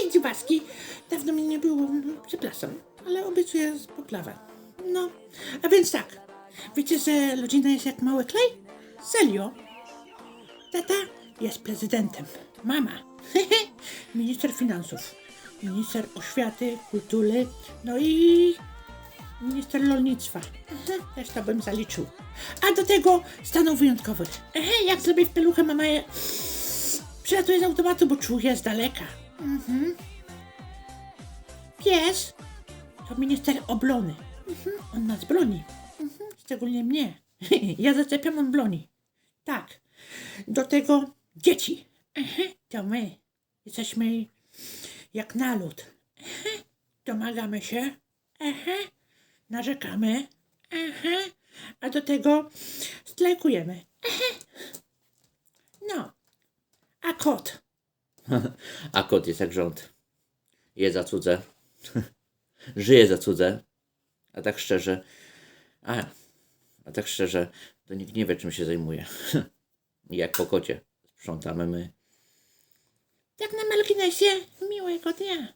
Hej, dziwaczki! Dawno mnie nie było, no, przepraszam, ale obiecuję poprawę. No, a więc tak. Wiecie, że rodzina jest jak mały klej? Serio? Tata jest prezydentem. Mama. Minister finansów. Minister oświaty, kultury, no i minister rolnictwa. Mhm, Też to bym zaliczył. A do tego stanów wyjątkowych. Ehe, jak zrobię w peluchę, mama je... Przylatuję z automatu, bo czuję z daleka. Mhm. Pies to minister obrony. Mhm. On nas broni. Mhm. Szczególnie mnie. ja zaczepiam, on broni. Tak. Do tego dzieci. Mhm. To my. Jesteśmy jak naród. Mhm. Domagamy się. Mhm. Narzekamy. Mhm. A do tego strajkujemy. Mhm. No. A kot? A kot jest jak rząd. Je za cudze. Żyje za cudze. A tak szczerze. A, a tak szczerze, to nikt nie wie, czym się zajmuje. jak po kocie. Sprzątamy my. Tak na marginesie. Miłego dnia.